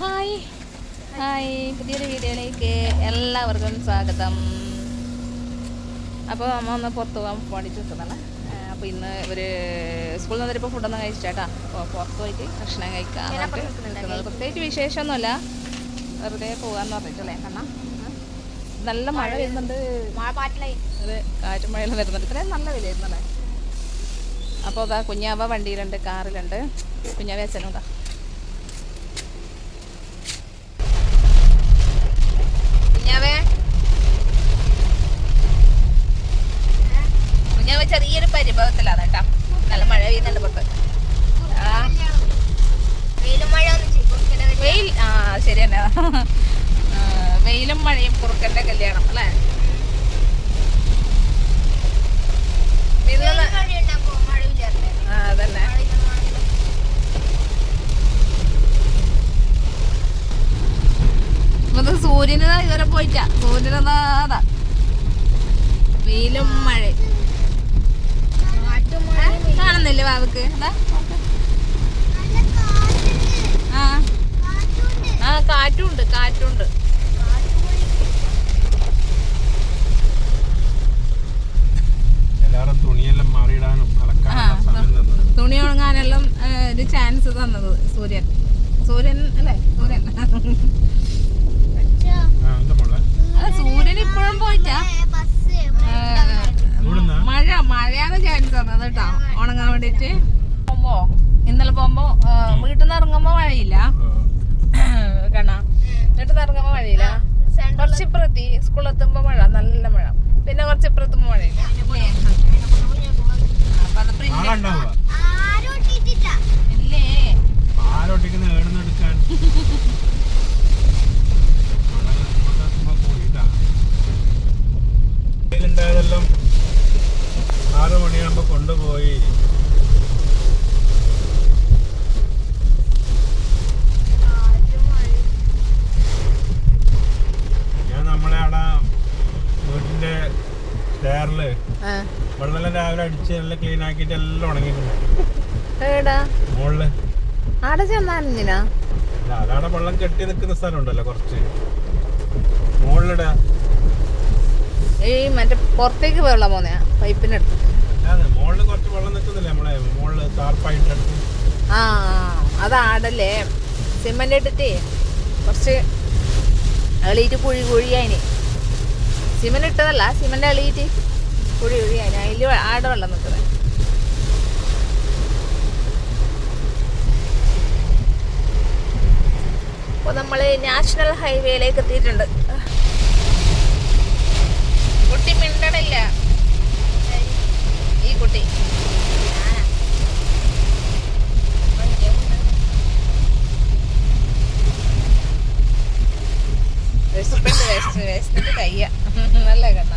Hi. Hi. പുതിയൊരു വീഡിയോയിലേക്ക് എല്ലാവർക്കും സ്വാഗതം. അപ്പോൾ അമ്മ ഒന്ന് പുറത്ത് പോകാൻ പഠിച്ചു നിൽക്കുന്നതാണ്. അപ്പോൾ ഇന്ന് ഒരു സ്കൂളിൽ നിന്ന് വരുമ്പോൾ ഫുഡൊന്നും കഴിച്ചിട്ടാ. അപ്പോൾ പുറത്ത് പോയിട്ട് ഭക്ഷണം കഴിക്കാം പ്രത്യേകിച്ച് വിശേഷമൊന്നുമില്ല. വെറുതെ പോകാന്ന് പറഞ്ഞിട്ടല്ലേ? കാരണം നല്ല മഴ വരുന്നുണ്ട്. മഴ പാറ്റിലായി. അതെ കാറ്റും മഴയെല്ലാം വരുന്നുണ്ട്. ഇത്രയും നല്ല വിലയിരുന്നല്ലേ അപ്പോൾ അതാ കുഞ്ഞാവ വണ്ടിയിലുണ്ട് കാറിലുണ്ട്. കുഞ്ഞാവ അച്ഛനും ഇതാ കുഞ്ഞാവേ കുഞ്ഞാവ ചെറിയൊരു പരിഭവത്തിലാണ് കേട്ടോ നല്ല മഴ പെയ്യുന്നുണ്ട് പുറത്ത് ആ വെയിലും മഴ ഒന്നും ചെയ്യും വെയിൽ ആ ശരി തന്നെ ആ, വെയിലും മഴയും കുറുക്കന്റെ കല്യാണം അല്ലേ? അതന്നെ. ഇത് സൂര്യന് ഇതുവരെ പോയിട്ടാ? സൂര്യനതാ വെയിലും മഴ കാണുന്നില്ലേ വാവക്ക്? അതാ നോക്ക്. ആ ആ കാറ്റുണ്ട് കാറ്റുണ്ട്. തുണി ഉണങ്ങാനെല്ലാം ഒരു ചാൻസ് തന്നത് സൂര്യൻ. സൂര്യൻ അല്ലേ? സൂര്യൻ. സൂര്യൻ ഇപ്പോഴും പോയിട്ടാ. മഴ മഴയാണ് ചാൻസ് തന്നത് കേട്ടോ ഉണങ്ങാൻ വേണ്ടിട്ട് പോകുമ്പോ ഇന്നലെ പോകുമ്പോ വീട്ടിൽ നിന്ന് ഇറങ്ങുമ്പോ മഴയില്ല കണ്ണാ വീട്ടിൽ നിന്ന് ഇറങ്ങുമ്പോ മഴയില്ല കുറച്ച് ഇപ്പുറത്തി സ്കൂളിൽ എത്തുമ്പോ മഴ നല്ല മഴ പിന്നെ കുറച്ച് ഇപ്പുറത്തുമ്പോ മഴയില്ല അപ്പൊ അത് print ആളുണ്ടാവുക ഇല്ലേ ആരൊട്ടിക്കുന്ന ഏടുന്ന് എടുക്കാൻ ഉണ്ടായതെല്ലാം ആറ് മണിയാകുമ്പോ കൊണ്ടുപോയി ഞാൻ നമ്മളെ അവിടെ വീട്ടിന്റെ സ്റ്റെയറിൽ ആ വെള്ളം രാവിലെ അടിച്ച് നല്ല ക്ലീൻ ആക്കിയിട്ട് എല്ലാം ഉണങ്ങിയിട്ടുണ്ട്. മോളിൽ. ആടെ ചെന്നാലിഞ്ഞിനാ അതവിടെ വെള്ളം കെട്ടി നിൽക്കുന്ന സ്ഥലം ഉണ്ടല്ലോ കുറച്ച്. മുകളിലിടാ ഈ മറ്റേ പുറത്തേക്ക് വെള്ളം പോന്നെയാ പൈപ്പിനടുത്ത് അല്ലാതെ മുകളിൽ കുറച്ച് വെള്ളം നിൽക്കുന്നില്ലേ നമ്മളെ മുകളിൽ താർപ്പായിട്ട് അടുത്ത്? ആ അത് ആടല്ലേ സിമെന്റ് ഇട്ടിട്ട് കുറച്ച് എളിയിട്ട് കുഴി കുഴിയായിന്. സിമെന്റ് ഇട്ടതല്ല സിമെന്റ് എളിയിട്ട് കുഴി ഒഴിയാൻ അതിൽ ആടെ വെള്ളം നിൽക്കുന്നത് അപ്പോൾ നമ്മൾ നാഷണൽ ഹൈവേയിലേക്ക് എത്തിയിട്ടുണ്ട്. കുട്ടി മിണ്ടണില്ല. ഈ കുട്ടി. വിശപ്പുണ്ട് വിശപ്പ് വിശന്നിട്ട് കയ്യ. നല്ല കണ്ണ.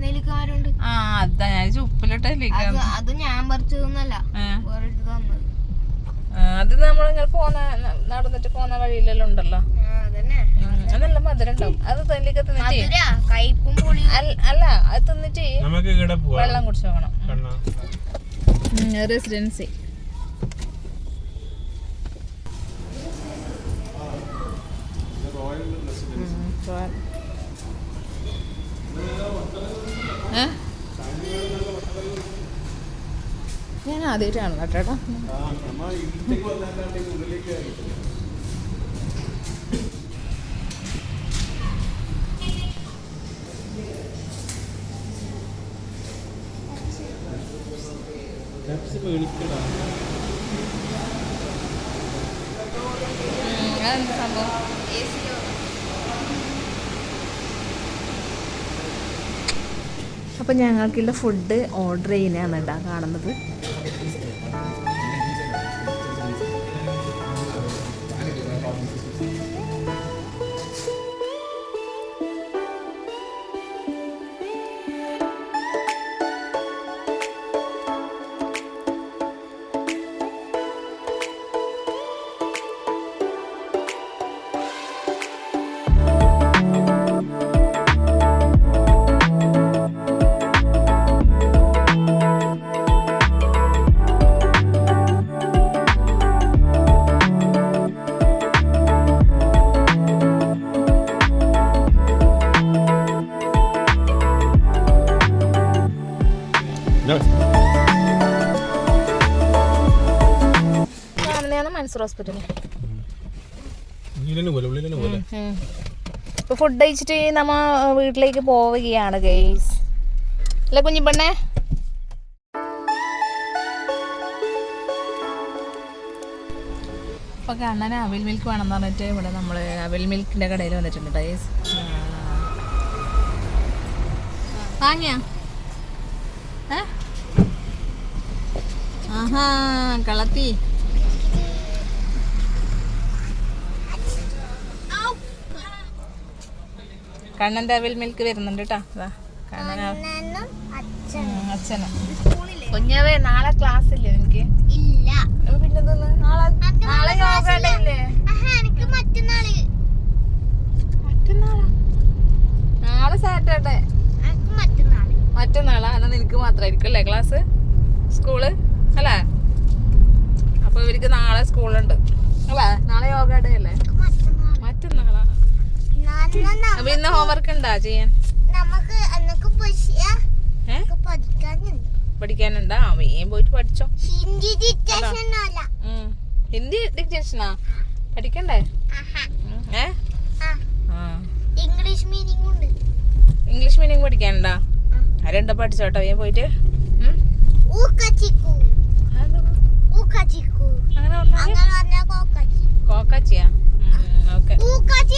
നെല്ലിക്കാരുണ്ട് ആ അതാ ഞാൻ ഉപ്പിലിട്ടല്ലേക്ക് അത് അത് ഞാൻ പറിച്ചതൊന്നല്ല. അത് നമ്മളിങ്ങനെ പോന്ന നടന്നിട്ട് പോന്ന വഴിയിലെല്ലാം ഉണ്ടല്ലോ. നല്ല മധുരം ഉണ്ടാവും. അത് തിന്നിട്ട് പുളിയും. അല്ല- അത് തിന്നിട്ട് വെള്ളം കുടിച്ചു നോക്കണം കണ്ണ. റെസിഡൻസി. ആദ്യമായിട്ടാണ് കേട്ടോ. അപ്പൊ ഞങ്ങൾക്കുള്ള ഫുഡ് ഓർഡർ ചെയ്യുന്നതാണ് കേട്ടോ കാണുന്നത്. പോകുന്ന മൻസൂർ ഹോസ്പിറ്റലിൽ ഇപ്പൊ ഫുഡ് കഴിച്ചിട്ട് നമ്മ വീട്ടിലേക്ക് പോവുകയാണ് ഗെയ്സ് അല്ല കുഞ്ഞിപ്പെണ്ണേ? ഇപ്പൊ കണ്ണന് അവിൽ മിൽക്ക് വേണമെന്ന് പറഞ്ഞിട്ട് ഇവിടെ നമ്മൾ അവിൽ മിൽക്കിന്റെ കടയിൽ വന്നിട്ടുണ്ട് ഗൈസ് വാങ്ങിയ? ആഹാ കളത്തി. കണ്ണന്റെ അവിൽ മിൽക്ക് വരുന്നുണ്ട് കേട്ടാ കണ്ണൻ അച്ഛനും. കുഞ്ഞവേ നാളെ ക്ലാസ് ഇല്ലേ. എനിക്ക് ഇല്ല പിന്നെ നാളെ നാളെ യോഗ ഇല്ലേ എനിക്ക് മറ്റന്നാൾ. മറ്റന്നാളാ? നാളെ സാറ്റർഡേ. മറ്റന്നാൾ. മറ്റന്നാളാ? എന്നാ നിനക്ക് മാത്രമായിരിക്കും അല്ലേ ക്ലാസ്? സ്കൂൾ? അല്ലേ? അപ്പൊ ഇവർക്ക് നാളെ സ്കൂളുണ്ട്. അല്ലേ? നാളെ യോഗ ഡേ അല്ലേ? മറ്റന്നാൾ. മറ്റന്നാളാ? നാളെ അപ്പൊ ഇന്ന് ഹോംവർക്ക് ഉണ്ടാ ചെയ്യാൻ? പഠിക്കാനുണ്ട്. വേഗം പോയിട്ട് പഠിച്ചോ. ഹിന്ദി. ഹിന്ദി ഡിക്റ്റേഷനാ? പഠിക്കണ്ടേ? ഏ? ഇംഗ്ലീഷ് മീനിങ് ഉണ്ട്. ഇംഗ്ലീഷ് മീനിങ് പഠിക്കാനുണ്ടാ? ആരെന്താ പഠിച്ചോട്ടോ വേഗം പോയിട്ട്? അങ്ങനെ കോക്കാച്ചിയാ? പറഞ്ഞാൽ